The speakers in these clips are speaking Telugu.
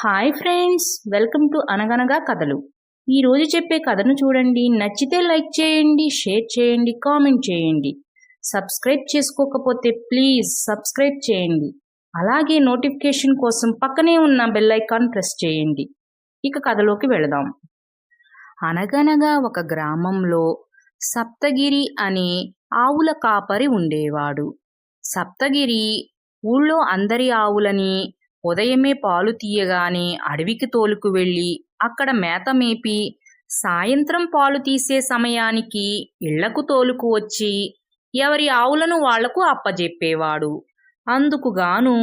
హాయ్ ఫ్రెండ్స్ వెల్కమ్ టు అనగనగా కథలు ఈరోజు చెప్పే కథను చూడండి. నచ్చితే లైక్ చేయండి షేర్ చేయండి కామెంట్ చేయండి. సబ్స్క్రైబ్ చేసుకోకపోతే ప్లీజ్ సబ్స్క్రైబ్ చేయండి. అలాగే నోటిఫికేషన్ కోసం పక్కనే ఉన్న బెల్ ఐకాన్ ప్రెస్ చేయండి. ఇక కథలోకి వెళదాం. అనగనగా ఒక గ్రామంలో సప్తగిరి అనే ఆవుల కాపరి ఉండేవాడు. సప్తగిరి ఊళ్ళో అందరి ఆవులని ఉదయమే పాలు తీయగానే అడవికి తోలుకు వెళ్ళి అక్కడ మేత మేపి సాయంత్రం పాలు తీసే సమయానికి ఇళ్ళకు తోలుకు వచ్చి ఎవరి ఆవులను వాళ్ళకు అప్పజెప్పేవాడు. అందుకుగాను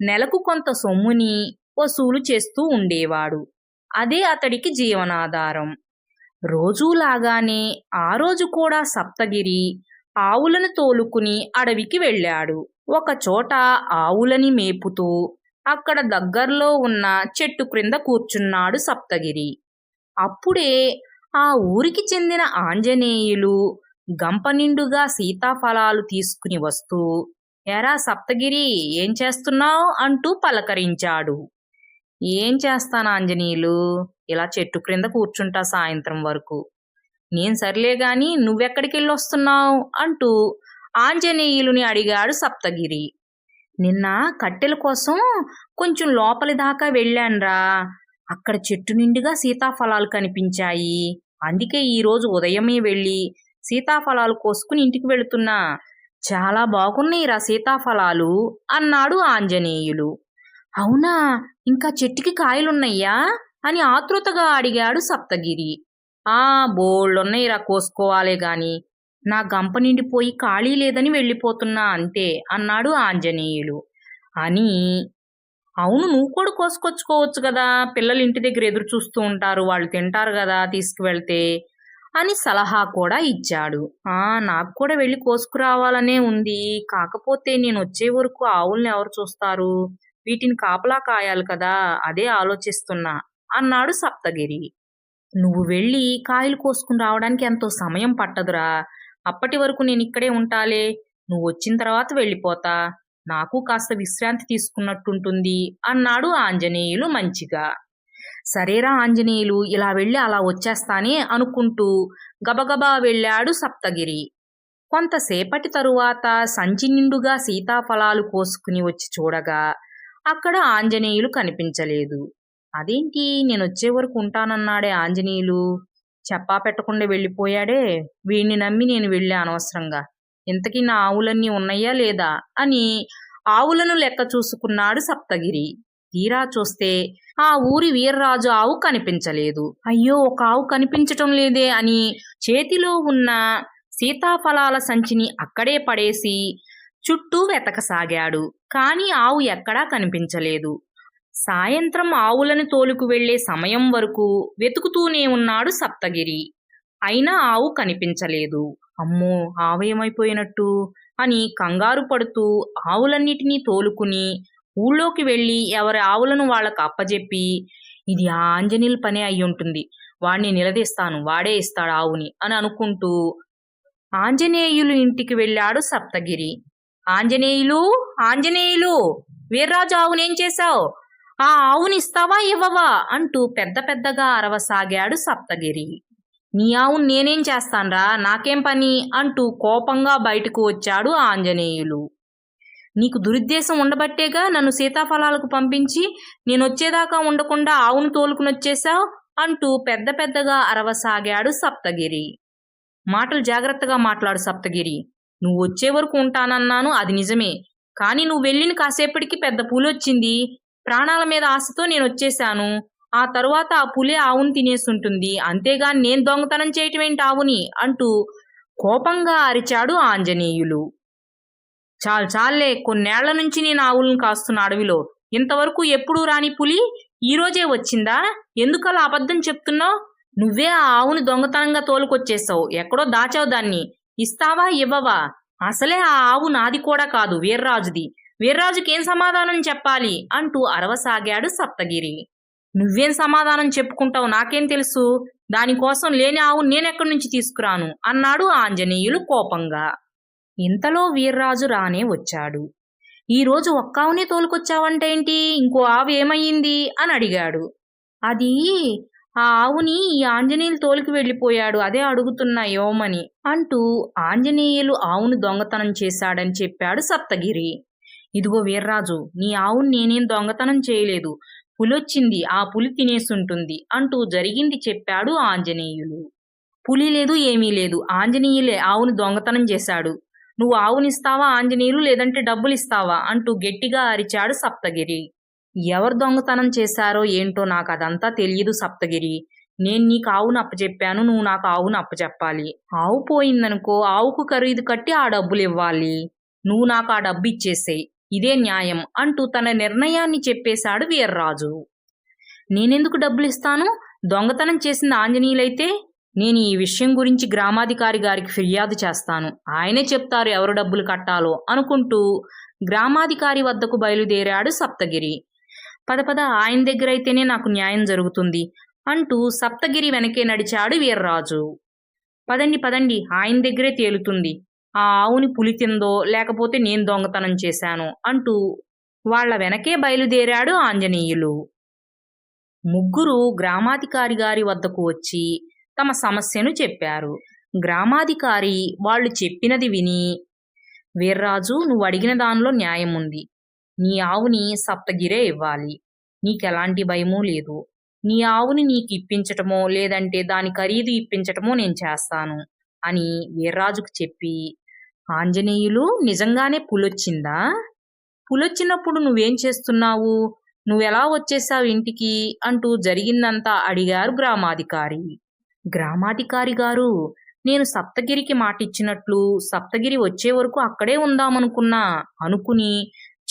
నెలకు కొంత సొమ్ముని వసూలు చేస్తూ ఉండేవాడు. అదే అతడికి జీవనాధారం. రోజూలాగానే ఆ రోజు కూడా సప్తగిరి ఆవులను తోలుకుని అడవికి వెళ్ళాడు. ఒకచోట ఆవులని మేపుతూ అక్కడ దగ్గర్లో ఉన్న చెట్టు క్రింద కూర్చున్నాడు సప్తగిరి. అప్పుడే ఆ ఊరికి చెందిన ఆంజనేయులు గంప నిండుగా సీతాఫలాలు తీసుకుని వస్తూ ఎరా సప్తగిరి ఏం చేస్తున్నావు? అంటూ పలకరించాడు. ఏం చేస్తాను ఆంజనేయులు? ఇలా చెట్టు క్రింద కూర్చుంటా సాయంత్రం వరకు. నేను సర్లే గాని నువ్వెక్కడికి వెళ్ళొస్తున్నావు అంటూ ఆంజనేయులుని అడిగాడు సప్తగిరి. నిన్న కట్టెల కోసం కొంచెం లోపలి దాకా వెళ్ళాన్రా. అక్కడ చెట్టు నిండుగా సీతాఫలాలు కనిపించాయి. అందుకే ఈరోజు ఉదయమే వెళ్ళి సీతాఫలాలు కోసుకుని ఇంటికి వెళుతున్నా. చాలా బాగున్నాయిరా సీతాఫలాలు అన్నాడు ఆంజనేయులు. అవునా? ఇంకా చెట్టుకి కాయలున్నయ్యా? అని ఆతృతగా అడిగాడు సప్తగిరి. ఆ బోళ్ళున్నాయిరా కోసుకోవాలే గాని. నా గంప నిండిపోయి ఖాళీ లేదని వెళ్ళిపోతున్నా అంతే అన్నాడు ఆంజనేయులు. అని అవును నువ్వు కూడా కోసుకొచ్చుకోవచ్చు కదా పిల్లలు ఇంటి దగ్గర ఎదురు చూస్తూ ఉంటారు వాళ్ళు తింటారు కదా తీసుకువెళ్తే అని సలహా కూడా ఇచ్చాడు. ఆ నాకు కూడా వెళ్ళి కోసుకురావాలనే ఉంది. కాకపోతే నేను వచ్చే వరకు ఆవుల్ని ఎవరు చూస్తారు? వీటిని కాపలా కాయాలి కదా అదే ఆలోచిస్తున్నా అన్నాడు సప్తగిరి. నువ్వు వెళ్ళి కాయలు కోసుకుని రావడానికి ఎంతో సమయం పట్టదురా అప్పటి వరకు నేను ఇక్కడే ఉంటాలే. నువ్వు వచ్చిన తర్వాత వెళ్ళిపోతా. నాకు కాస్త విశ్రాంతి తీసుకున్నట్టుంటుంది అన్నాడు ఆంజనేయులు మంచిగా. సరేరా ఆంజనేయులు ఇలా వెళ్ళి అలా వచ్చేస్తానే అనుకుంటూ గబగబా వెళ్ళాడు సప్తగిరి. కొంతసేపటి తరువాత సంచి నిండుగా సీతాఫలాలు కోసుకుని వచ్చి చూడగా అక్కడ ఆంజనేయులు కనిపించలేదు. అదేంటి? నేను వరకు ఉంటానన్నాడే ఆంజనేయులు. చెప్పా పెట్టకుండా వెళ్ళిపోయాడే. వీడిని నమ్మి నేను వెళ్ళా అనవసరంగా. ఇంతకీ నా ఆవులన్నీ ఉన్నాయా లేదా? అని ఆవులను లెక్క చూసుకున్నాడు సప్తగిరి. తీరా చూస్తే ఆ ఊరి వీర్రాజు ఆవు కనిపించలేదు. అయ్యో ఒక ఆవు కనిపించటం లేదే అని చేతిలో ఉన్న సీతాఫలాల సంచిని అక్కడే పడేసి చుట్టూ వెతకసాగాడు. కాని ఆవు ఎక్కడా కనిపించలేదు. సాయంత్రం ఆవులను తోలుకు వెళ్ళే సమయం వరకు వెతుకుతూనే ఉన్నాడు సప్తగిరి. అయినా ఆవు కనిపించలేదు. అమ్మో ఆవయమైపోయినట్టు అని కంగారు పడుతూ ఆవులన్నిటినీ తోలుకుని ఊళ్ళోకి వెళ్ళి ఎవరి ఆవులను వాళ్ళకు అప్పజెప్పి ఇది ఆంజనీయుల ఆంజనేయుల పనే అయి ఉంటుంది. వాణ్ణి నిలదీస్తాను. వాడే ఇస్తాడు ఆవుని అని అనుకుంటూ ఆంజనేయులు ఇంటికి వెళ్ళాడు సప్తగిరి. ఆంజనేయులు! ఆంజనేయులు! వీర్రాజు ఆవునేం చేశావు? ఆ ఆవుని ఇస్తావా ఇవ్వవా? అంటూ పెద్ద పెద్దగా అరవసాగాడు సప్తగిరి. నీ ఆవును నేనేం చేస్తాన్రా? నాకేం పని? అంటూ కోపంగా బయటకు వచ్చాడు ఆంజనేయులు. నీకు దురుద్దేశం ఉండబట్టేగా నన్ను సీతాఫలాలకు పంపించి నేనొచ్చేదాకా ఉండకుండా ఆవును తోలుకునొచ్చేశావు? అంటూ పెద్ద పెద్దగా అరవసాగాడు సప్తగిరి. మాటలు జాగ్రత్తగా మాట్లాడు సప్తగిరి. నువ్వు వచ్చే వరకు ఉంటానన్నాను అది నిజమే. కానీ నువ్వు వెళ్ళిన కాసేపటికి పెద్ద పూలొచ్చింది. ప్రాణాల మీద ఆశతో నేను వచ్చేశాను. ఆ తరువాత ఆ పులి ఆవును తినేసుంటుంది అంతేగాని నేను దొంగతనం చేయటం ఆవుని? అంటూ కోపంగా అరిచాడు ఆంజనేయులు. చాలు చాలే కొన్నేళ్ళ నుంచి నేను ఆవులను కాస్తున్న అడవిలో. ఇంతవరకు ఎప్పుడూ రాని పులి ఈరోజే వచ్చిందా? ఎందుకలా అబద్ధం చెప్తున్నావు? నువ్వే ఆ ఆవుని దొంగతనంగా తోలుకొచ్చేసావు ఎక్కడో దాచావు దాన్ని. ఇస్తావా ఇవ్వవా? అసలే ఆ ఆవు నాది కూడా కాదు వీర్రాజుది. వీర్రాజుకేం సమాధానం చెప్పాలి? అంటూ అరవసాగాడు సప్తగిరి. నువ్వేం సమాధానం చెప్పుకుంటావు? నాకేం తెలుసు? దానికోసం లేని ఆవు నేనెక్కడి నుంచి తీసుకురాను? అన్నాడు ఆంజనేయులు కోపంగా. ఇంతలో వీర్రాజు రానే వచ్చాడు. ఈరోజు ఒక్కావునే ఒక్క ఆవునే తోలుకొచ్చావంటేంటి ఇంకో ఆవు ఏమయ్యింది? అని అడిగాడు. అది ఆ ఆవుని ఈ ఆంజనేయులు తోలికి వెళ్ళిపోయాడు. అదే అడుగుతున్నా యోమని అంటూ ఆంజనేయులు ఆవును దొంగతనం చేశాడని చెప్పాడు సప్తగిరి. ఇదిగో వీర్రాజు నీ ఆవుని నేనేం దొంగతనం చేయలేదు. పులొచ్చింది ఆ పులి తినేసుంటుంది అంటూ జరిగింది చెప్పాడు ఆంజనేయులు. పులి లేదు ఏమీ లేదు. ఆంజనేయులే ఆవుని దొంగతనం చేశాడు. నువ్వు ఆవునిస్తావా ఆంజనేయులు లేదంటే డబ్బులు ఇస్తావా అంటూ గట్టిగా అరిచాడు సప్తగిరి. ఎవరు దొంగతనం చేశారో ఏంటో నాకు అదంతా తెలియదు సప్తగిరి. నేను నీకు ఆవును అప్పచెప్పాను నువ్వు నాకు ఆవును అప్పచెప్పాలి ఆవు పోయిందనుకో ఆవుకు ఖరీదు కట్టి ఆ డబ్బులు ఇవ్వాలి నువ్వు నాకు ఆ డబ్బు ఇచ్చేసేయ్. ఇదే న్యాయం అంటూ తన నిర్ణయాన్ని చెప్పేశాడు వీర్రాజు. నేనెందుకు డబ్బులు ఇస్తాను దొంగతనం చేసింది ఆంజనేయులైతే నేను ఈ విషయం గురించి గ్రామాధికారి గారికి ఫిర్యాదు చేస్తాను. ఆయనే చెప్తారు ఎవరు డబ్బులు కట్టాలో అనుకుంటూ గ్రామాధికారి వద్దకు బయలుదేరాడు సప్తగిరి. పద పద ఆయన దగ్గర అయితేనే నాకు న్యాయం జరుగుతుంది అంటూ సప్తగిరి వెనకే నడిచాడు వీర్రాజు. పదండి పదండి ఆయన దగ్గరే తేలుతుంది. ఆ ఆవుని పులి తిందో లేకపోతే నేను దొంగతనం చేశాను అంటూ వాళ్ళ వెనకే బయలుదేరాడు ఆంజనేయులు. ముగ్గురు గ్రామాధికారి గారి వద్దకు వచ్చి తమ సమస్యను చెప్పారు. గ్రామాధికారి వాళ్ళు చెప్పినది విని వీర్రాజు నువ్వు అడిగిన దానిలో న్యాయం ఉంది. నీ ఆవుని సప్తగిరే ఇవ్వాలి. నీకెలాంటి భయమూ లేదు. నీ ఆవుని నీకు ఇప్పించటమో లేదంటే దాని ఖరీదు ఇప్పించటమో నేను చేస్తాను అని వీర్రాజుకు చెప్పి ఆంజనేయులు నిజంగానే పులొచ్చిందా? పులొచ్చినప్పుడు నువ్వేం చేస్తున్నావు? నువ్వెలా వచ్చేసావు ఇంటికి? అంటూ జరిగిందంతా అడిగారు గ్రామాధికారి. గ్రామాధికారి గారు నేను సప్తగిరికి మాటిచ్చినట్లు సప్తగిరి వచ్చే వరకు అక్కడే ఉందామనుకున్నా అనుకుని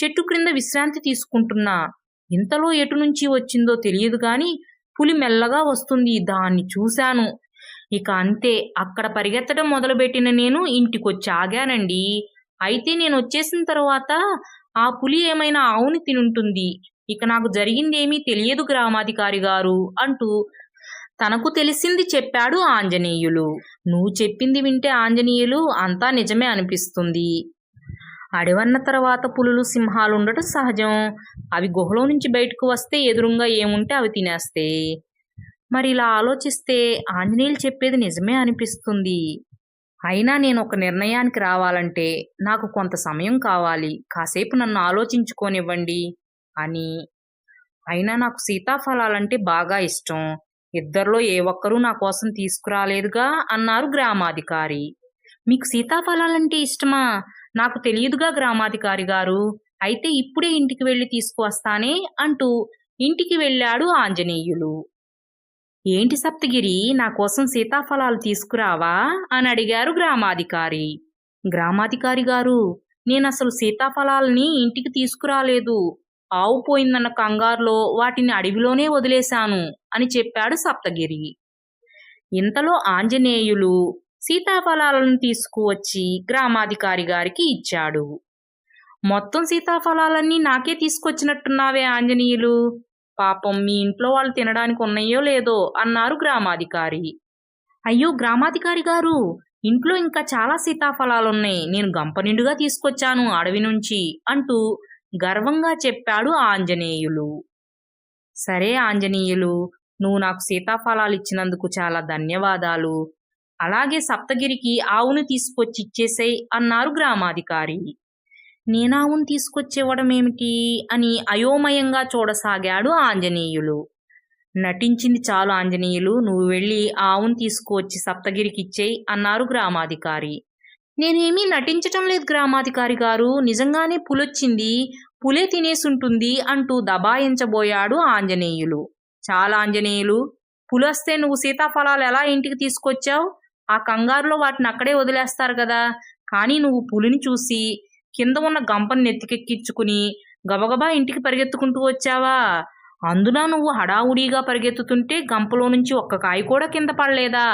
చెట్టు క్రింద విశ్రాంతి తీసుకుంటున్నా. ఇంతలో ఎటు నుంచి వచ్చిందో తెలియదు గాని పులి మెల్లగా వస్తుంది. దాన్ని చూశాను. ఇక అంతే అక్కడ పరిగెత్తడం మొదలుపెట్టిన నేను ఇంటికొచ్చి ఆగానండి. అయితే నేను వచ్చేసిన తర్వాత ఆ పులి ఏమైనా ఆవుని తినుంటుంది. ఇక నాకు జరిగిందేమీ తెలియదు గ్రామాధికారి గారు అంటూ తనకు తెలిసింది చెప్పాడు ఆంజనేయులు. నువ్వు చెప్పింది వింటే ఆంజనేయులు అంతా నిజమే అనిపిస్తుంది. అడవన్న తర్వాత పులులు సింహాలు ఉండటం సహజం. అవి గుహలో నుంచి బయటకు వస్తే ఎదురుగా ఏముంటే అవి తినేస్తాయి మరి ఇలా ఆలోచిస్తే ఆంజనేయులు చెప్పేది నిజమే అనిపిస్తుంది. అయినా నేను ఒక నిర్ణయానికి రావాలంటే నాకు కొంత సమయం కావాలి. కాసేపు నన్ను ఆలోచించుకోనివ్వండి అని. అయినా నాకు సీతాఫలాలంటే బాగా ఇష్టం. ఇద్దరిలో ఏ ఒక్కరూ నా కోసం తీసుకురాలేదుగా అన్నారు గ్రామాధికారి. మీకు సీతాఫలాలంటే ఇష్టమా? నాకు తెలియదుగా గ్రామాధికారి గారు. అయితే ఇప్పుడే ఇంటికి వెళ్ళి తీసుకువస్తానే అంటూ ఇంటికి వెళ్ళాడు ఆంజనేయులు. ఏంటి సప్తగిరి నా కోసం సీతాఫలాలు తీసుకురావా? అని అడిగారు గ్రామాధికారి. గ్రామాధికారి గారు నేను అసలు సీతాఫలాల్ని ఇంటికి తీసుకురాలేదు. ఆవు పోయిందన్న కంగారులో వాటిని అడవిలోనే వదిలేశాను అని చెప్పాడు సప్తగిరి. ఇంతలో ఆంజనేయులు సీతాఫలాలను తీసుకువచ్చి గ్రామాధికారి గారికి ఇచ్చాడు. మొత్తం సీతాఫలాలన్నీ నాకే తీసుకొచ్చినట్టున్నావే ఆంజనేయులు. పాపం మీ ఇంట్లో వాళ్ళు తినడానికి ఉన్నాయో లేదో అన్నారు గ్రామాధికారి. అయ్యో గ్రామాధికారి గారు ఇంట్లో ఇంకా చాలా సీతాఫలాలున్నాయి. నేను గంప నిండుగా తీసుకొచ్చాను అడవి నుంచి అంటూ గర్వంగా చెప్పాడు ఆంజనేయులు. సరే ఆంజనేయులు నువ్వు నాకు సీతాఫలాలు ఇచ్చినందుకు చాలా ధన్యవాదాలు. అలాగే సప్తగిరికి ఆవును తీసుకొచ్చి ఇచ్చేసేయ్ అన్నారు గ్రామాధికారి. నేనావును తీసుకొచ్చేవడం ఏమిటి? అని అయోమయంగా చూడసాగాడు ఆంజనేయులు. నటించింది చాలు ఆంజనేయులు నువ్వు వెళ్ళి ఆవును తీసుకువచ్చి సప్తగిరికి ఇచ్చేయి అన్నారు గ్రామాధికారి. నేనేమీ నటించటం లేదు గ్రామాధికారి గారు నిజంగానే పులొచ్చింది పులే తినేసుంటుంది అంటూ దబాయించబోయాడు ఆంజనేయులు. చాలా ఆంజనేయులు పులొస్తే నువ్వు సీతాఫలాలు ఎలా ఇంటికి తీసుకొచ్చావు? ఆ కంగారులో వాటిని అక్కడే వదిలేస్తారు కదా. కానీ నువ్వు పులిని చూసి కింద ఉన్న గంపను నెత్తికెక్కించుకుని గబగబా ఇంటికి పరిగెత్తుకుంటూ వచ్చావా? అందున నువ్వు హడావుడిగా పరిగెత్తుతుంటే గంపలో నుంచి ఒక్క కాయ కూడా కింద పడలేదా?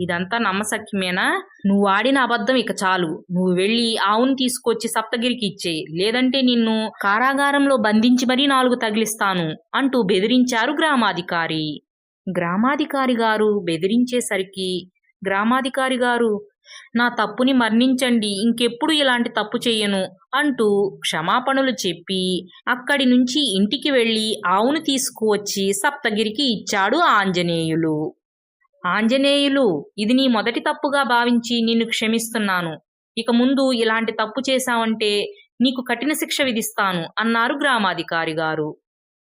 ఇదంతా నమ్మసక్యమేనా నువ్వు ఆడిన అబద్ధం ఇక చాలు. నువ్వు వెళ్ళి ఆవును తీసుకొచ్చి సప్తగిరికి ఇచ్చేయి. లేదంటే నిన్ను కారాగారంలో బంధించి మరీ నాలుగు తగిలిస్తాను అంటూ బెదిరించారు గ్రామాధికారి. గ్రామాధికారి గారు బెదిరించేసరికి గ్రామాధికారి గారు నా తప్పుని మన్నించండి ఇంకెప్పుడు ఇలాంటి తప్పు చెయ్యను అంటూ క్షమాపణలు చెప్పి అక్కడి నుంచి ఇంటికి వెళ్ళి ఆవును తీసుకువచ్చి సప్తగిరికి ఇచ్చాడు ఆంజనేయులు. ఆంజనేయులు ఇది నీ మొదటి తప్పుగా భావించి నిన్ను క్షమిస్తున్నాను. ఇక ముందు ఇలాంటి తప్పు చేశావంటే నీకు కఠిన శిక్ష విధిస్తాను అన్నారు గ్రామాధికారి గారు.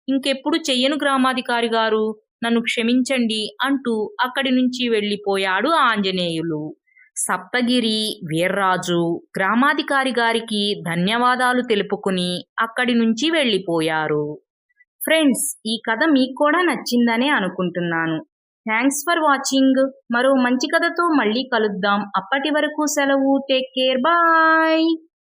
ఇంకెప్పుడు చెయ్యను గ్రామాధికారి గారు? నన్ను క్షమించండి అంటూ అక్కడి నుంచి వెళ్ళిపోయాడు ఆంజనేయులు. సప్తగిరి వీర్రాజు గ్రామాధికారి గారికి ధన్యవాదాలు తెలుపుకుని అక్కడి నుంచి వెళ్ళిపోయారు. ఫ్రెండ్స్ ఈ కథ మీకు కూడా నచ్చిందనే అనుకుంటున్నాను. థ్యాంక్స్ ఫర్ వాచింగ్ మరో మంచి కథతో మళ్ళీ కలుద్దాం. అప్పటి వరకు సెలవు. Take care bye